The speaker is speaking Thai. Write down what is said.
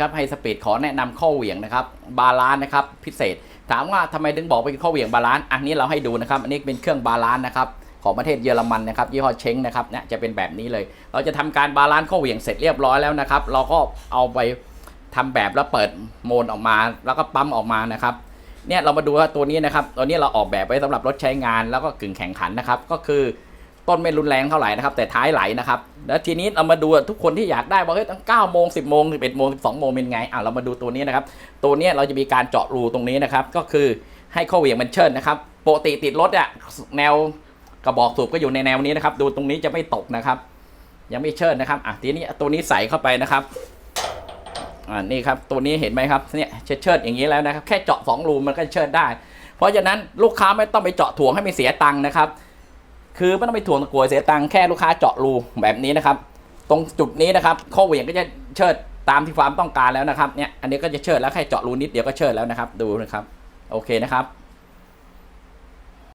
ครับไฮสปีดขอแนะนำข้อเหวี่ยงนะครับบาลาน์นะครับพิเศษ ถามว่าทำไมถึงบอกเป็นข้อเหวี่ยงบาลาน์อันนี้เราให้ดูนะครับ อันนี้เป็นเครื่องบาลาน์นะครับของประเทศเยอรมันนะครับยี่ห้อเช้งนะครับเนี่ยจะเป็นแบบนี้เลย เราจะทำการบาลาน์ข้อเหวี่ยงเสร็จเรียบร้อยแล้วนะครับ เราก็เอาไปทำแบบแล้วเปิดโมดออกมา แล้วก็ปั๊มออกมานะครับเนี่ยเรามาดูว่าตัวนี้นะครับตัวนี้เราออกแบบไว้สำหรับรถใช้งานแล้วก็กึ่งแข่งขันนะครับ ก็คือต้นไม่รุนแรงเท่าไหร่นะครับ แต่ท้ายไหลนะครับ แล้วทีนี้เรามาดูทุกคนที่อยากได้บอกเฮ้ยตั้ง9โมง10โมง11โมง12โมงเป็นไงอะเรามาดูตัวนี้นะครับตัวนี้เราจะมีการเจาะรูตรงนี้นะครับก็คือให้ข้อเหวี่ยงมันเชิดนะครับปกติติดรถอะแนวกระบอกสูบก็อยู่ในแนวนี้นะครับดูตรงนี้จะไม่ตกนะครับ ยังไม่เชิดนะครับอะทีนี้ตัวนี้ใส่เข้าไปนะครับอ่านี่ครับตัวนี้เห็นไหมครับเนี่ยเชิดเชิดอย่างนี้แล้วนะครับแค่เจาะสองรูมันก็เชิดได้ เพราะฉะนั้นลูกค้าไม่ต้องไปเจาะถ่วงให้ไม่เสียตังค์นะครับ คือไม่ต้องไปถ่วงตะกัวเสียตังค์แค่ลูกค้าเจาะรูแบบนี้นะครับ ตรงจุดนี้นะครับข้อเหวี่ยงก็จะเชิดตามที่ความต้องการแล้วนะครับเนี่ยอันนี้ก็จะเชิดแล้วแค่เจาะรูนิดเดียวก็เชิดแล้วนะครับ ดูนะครับ โอเคนะครับ